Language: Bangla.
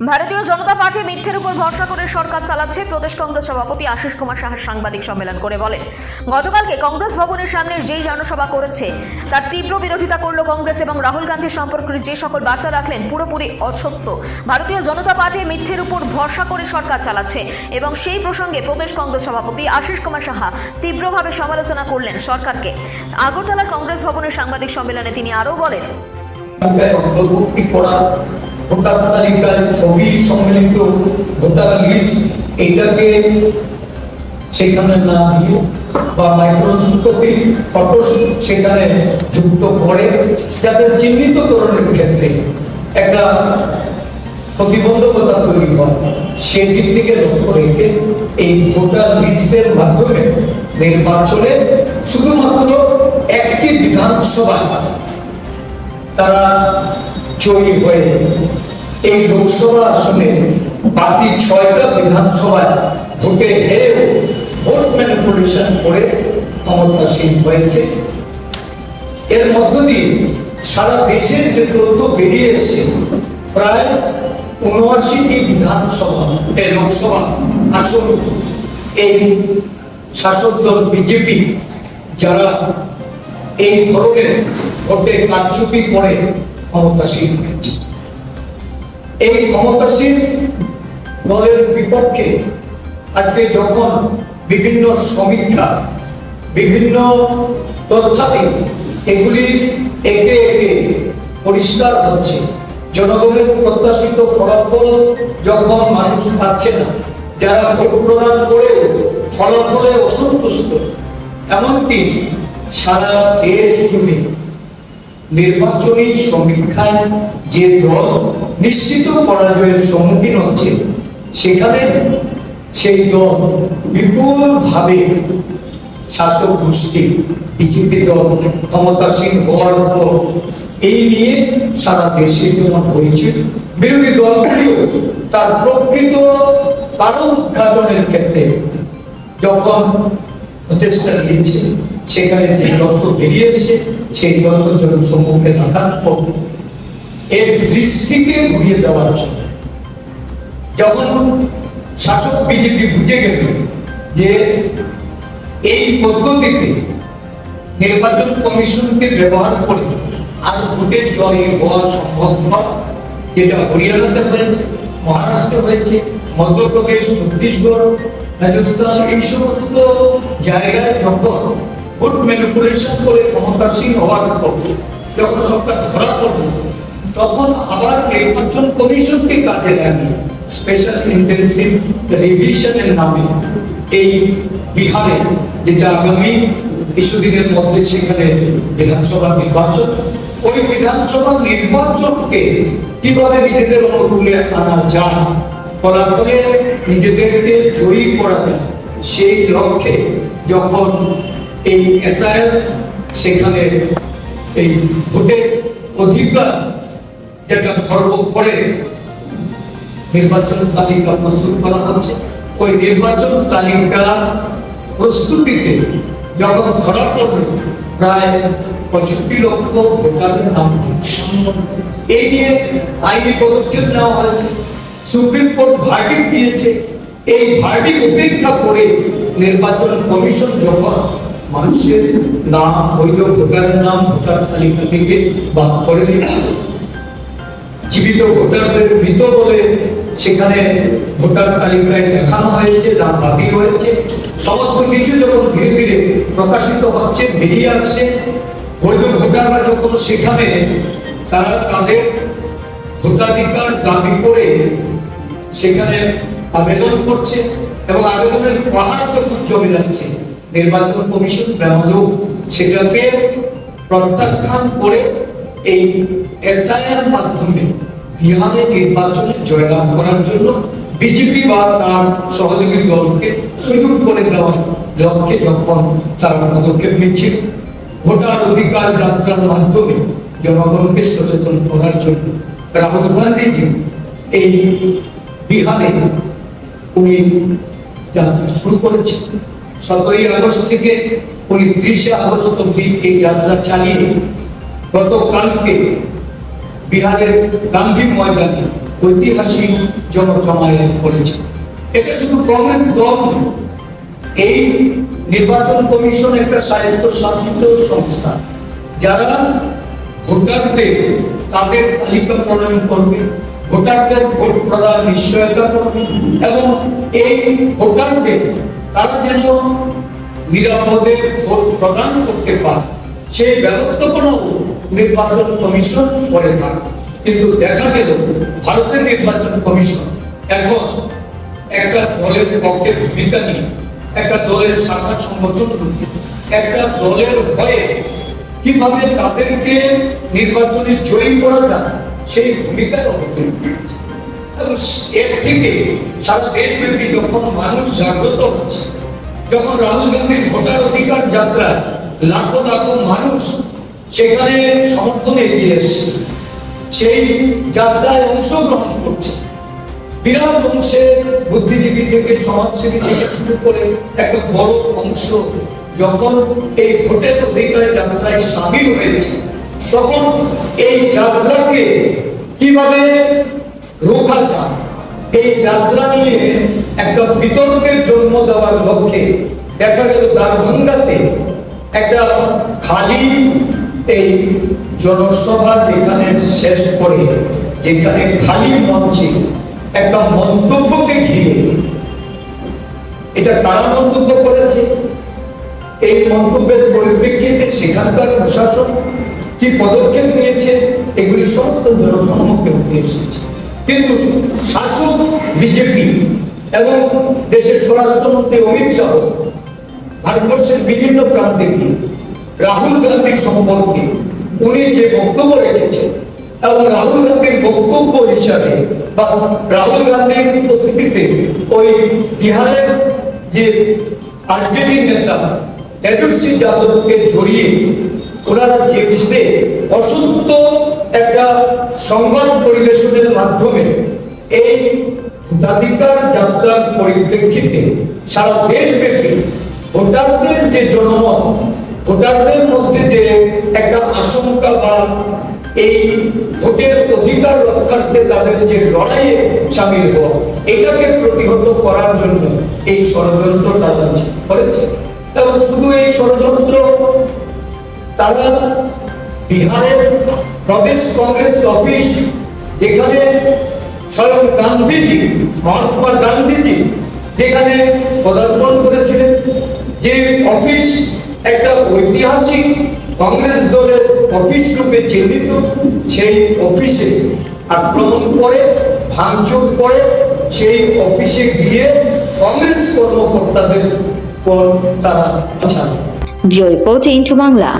ভারতীয় জনতা পার্টি মিথ্যের উপর ভরসা করে সরকার চালাচ্ছে প্রদেশ কংগ্রেস সভাপতি আশিস কুমার সাহা সাংবাদিক সম্মেলন করে বলেন। গতকালকে কংগ্রেস ভবনের সামনে যেই জনসভা করেছে, তার তীব্র বিরোধিতা করল কংগ্রেস এবং রাহুল গান্ধী সম্পর্কে যে সকল বার্তা রাখলেন, পুরোপুরি অসত্য। ভারতীয় জনতা পার্টি মিথ্যের উপর ভরসা করে সরকার চালাচ্ছে এবং সেই প্রসঙ্গে প্রদেশ কংগ্রেস সভাপতি আশিস কুমার সাহা তীব্রভাবে সমালোচনা করলেন সরকারকে। আগরতলা কংগ্রেস ভবনের সাংবাদিক সম্মেলনে তিনি আরও বলেন ভোটার তালিকায় ছবি সম্মিলিত ভোটার লিস্ট এটাকে সেখানে না দিয়ে বা মাইক্রোস্কোপিক ফটোশুট সেখানে যুক্ত করে, যাতে চিহ্নিতকরণের ক্ষেত্রে একটা প্রতিবন্ধকতা তৈরি হয়। সেদিক থেকে লক্ষ্য রেখে এই ভোটার লিস্টের মাধ্যমে নির্বাচনে শুধুমাত্র একটি বিধানসভা তারা জয়ী হয়ে এই লোকসভা আসনে বাকি ছয়টা বিধানসভায় ভোটে হেরেও ভোট ম্যানিপুলেশন করে ক্ষমতাসীন হয়েছে। এর মধ্য দিয়ে সারা দেশের যে তথ্য বেরিয়ে এসছে, প্রায় উনআশিটি বিধানসভা, এই লোকসভা আসন এই শাসক দল বিজেপি যারা এই ধরনের ভোটে কারচুপি করে ক্ষমতাসীন হয়েছে। এই ক্ষমতাসীন দলের বিপক্ষে আজকে যখন বিভিন্ন সমীক্ষা, বিভিন্ন তথ্যাদি এগুলি একে একে পরিষ্কার হচ্ছে, জনগণের প্রত্যাশিত ফলাফল যখন মানুষ পাচ্ছে না, যারা ভোট প্রদান করেও ফলাফলে অসন্তুষ্ট, এমনকি সারা দেশ জুড়ে নির্বাচনী সমীক্ষায় যে দল নিশ্চিত পরাজয়ের সম্মুখীন হচ্ছে, সেখানে সেই দল বিপুলভাবে শাসক গোষ্ঠী বিজেপি দল ক্ষমতাসীন হওয়ার পর এই নিয়ে সারা দেশে যেমন হয়েছে, বিরোধী দলগুলিও তার প্রকৃত কারণ উদ্ঘাটনের ক্ষেত্রে যখন প্রচেষ্টা নিয়েছে, সেখানে যে তত্ত্ব বেরিয়েছে সেই তত্ত্ব যেন সম্মুখে পর এর দৃষ্টিকে ঘুরিয়ে দেওয়ার জন্য। যখন শাসক বিজেপি বুঝে গেল যে এই পদ্ধতিতে নির্বাচন কমিশনকে ব্যবহার করে আর ভোটে জয় হওয়া সম্ভব নয়, যেটা হরিয়ানাতে হয়েছে, মহারাষ্ট্র হয়েছে, মধ্যপ্রদেশ, ছত্তিশগড়, রাজস্থান, এই সমস্ত জায়গায় যখন ভোট ম্যানিপুলেশন করে ক্ষমতাসীন হওয়ার পর, যখন সবটা ধরা পড়ল তখন আবার নির্বাচন কমিশনকে কাজে লাগিয়ে স্পেশাল ইন্টেন্সিভ রিভিশনের নামে এই বিহারে, যেটা আগামী কিছুদিনের মধ্যে সেখানে বিধানসভা নির্বাচন, ওই বিধানসভা নির্বাচনকে কীভাবে নিজেদের অনুকূলে আনা যায়, করার ফলে নিজেদেরকে জয়ী করা যায়, সেই লক্ষ্যে যখন এই এসআইএল সেখানে এই ভোটের অধিকার যেটা খর্ব করে নির্বাচন তালিকা প্রস্তুত করা হচ্ছে। ওই নির্বাচন তালিকা প্রস্তুতিতে যখন ধরা পড়ল প্রায় পঁয়ষট্টি লক্ষ ভোটারের নাম এই নিয়ে আইনি পদক্ষেপ নেওয়া হয়েছে। সুপ্রিম কোর্ট ভার্ডিক দিয়েছে। এই ভার্ডিক উপেক্ষা করে নির্বাচন কমিশন যখন মানুষের নাম, বৈধ ভোটারের নাম, ভোটার তালিকা থেকে বাদ করে দিয়েছে জীবিত ভোটারদের মৃত বলে সেখানে ভোটার তালিকায় দেখানো হয়েছে নাম বাতিল হয়েছে। সমস্ত কিছু যখন ধীরে ধীরে প্রকাশিত হচ্ছে, বেরিয়ে আসছে, বৈধ ভোটাররা যখন সেখানে তারা তাদের ভোটাধিকার দাবি করে সেখানে আবেদন করছে এবং আবেদনের পাহাড় যখন জমে যাচ্ছে, নির্বাচন কমিশন ব্যামলো সেটাকে প্রত্যাখ্যান করে এই এসআইআর মাধ্যমে বিহারে নির্বাচনে জয়লাভ করার জন্য বিজেপি বা তার সহযোগী দলকে সুযোগ করে দেওয়ার লক্ষ্যে যখন তারা পদক্ষেপ নিচ্ছিল ভোটার অধিকার যাত্রার মাধ্যমে জনগণকে সচেতন করার জন্য রাহুল গান্ধীজি এই বিহারে উনি যাত্রা শুরু করেছেন। সতেরোই আগস্ট থেকে উনি ত্রিশে আগস্ট অব্দি এই যাত্রা চালিয়ে গতকালকে বিহারের গান্ধী ময়দানে ঐতিহাসিক জনজমায়েত করেছে এটা শুধু কংগ্রেস দল এই নির্বাচন কমিশন একটা স্বায়ত্তশাসিত সংস্থা। যারা ভোটারদের তাদের তালিকা প্রণয়ন করবে, ভোটারদের ভোট প্রদান নিশ্চয়তা করবে এবং এই ভোটারদের তারা যেন নিরাপদে ভোট প্রদান করতে পারে। সেই ব্যবস্থাপনাও নির্বাচন কমিশন করে থাকে কিন্তু দেখা গেল ভারতের নির্বাচন কমিশন এখন একটা দলের পক্ষে ভূমিকা নিয়ে, একটা দলের শাখা সংগঠন একটা দলের হয়ে কীভাবে তাদেরকে নির্বাচনে জয়ী করা যায়, সেই ভূমিকায় অবতীর্ণ এবং এর থেকে সারা দেশব্যাপী যখন মানুষ জাগ্রত হচ্ছে, যখন রাহুল গান্ধীর ভোটার অধিকার যাত্রা লাখো লাখো মানুষ সেখানে সমর্থনে এগিয়ে এসছে। সেই যাত্রায় অংশগ্রহণ করছে। বিরাট অংশের বুদ্ধিজীবী থেকে, সমাজসেবী থেকে শুরু করে একটা বড় অংশ যখন এই ভোটের অধিকার যাত্রায় সামিল হয়েছে, তখন এই যাত্রাকে কীভাবে রোখা যায়, এই যাত্রা নিয়ে একটা বিতর্কের জন্ম দেওয়ার লক্ষ্যে দেখা গেল দারভাঙ্গাতে একটা খালি এই জনসভা যেখানে শেষ করে, যেখানে খালি মঞ্চে একটা মন্তব্যকে ঘিরে, এটা তারা মন্তব্য করেছে? এই মন্তব্যের পরিপ্রেক্ষিতে সেখানকার প্রশাসন কি পদক্ষেপ নিয়েছে? এগুলি সমস্ত জনসম্মুখে উঠে এসেছে। কিন্তু শাসক, বিজেপি এবং দেশের স্বরাষ্ট্রমন্ত্রী অমিত শাহ ভারতবর্ষের বিভিন্ন প্রান্তে গিয়ে রাহুল গান্ধীর সম্পর্কে উনি যে বক্তব্য রেখেছেন এবং রাহুল গান্ধীর বক্তব্য হিসাবে বা রাহুল গান্ধীর উপস্থিতিতে ওই বিহারের যে আরজেডি নেতা তেজস্বী যাদবকে জড়িয়ে ওনারা যে বিষয়ে অসত্য একটা সংবাদ পরিবেশনের মাধ্যমে এই ভোটাধিকার যাত্রার পরিপ্রেক্ষিতে সারা দেশব্যাপী ভোটারদের যে জনমত, ভোটারদের মধ্যে যে একটা আশঙ্কা বা এই ভোটের অধিকার রক্ষার্থে তাদের যে লড়াইয়ে সামিল হওয়া, এটাকে প্রতিহত করার জন্য এই ষড়যন্ত্র তারা করেছে। এবং শুধু এই ষড়যন্ত্র তারা বিহারের প্রদেশ কংগ্রেস অফিস, যেখানে স্বয়ং গান্ধীজি, মহাত্মা গান্ধীজি, যেখানে পদার্পণ করেছিলেন যে অফিস একটা ঐতিহাসিক কংগ্রেস দলের অফিস রূপে চিহ্নিত, সেই অফিসে আক্রমণ করে, ভাঙচুর করে, সেই অফিসে গিয়ে কংগ্রেস কর্মকর্তাদের পর তারা জয় ইন্টু বাংলা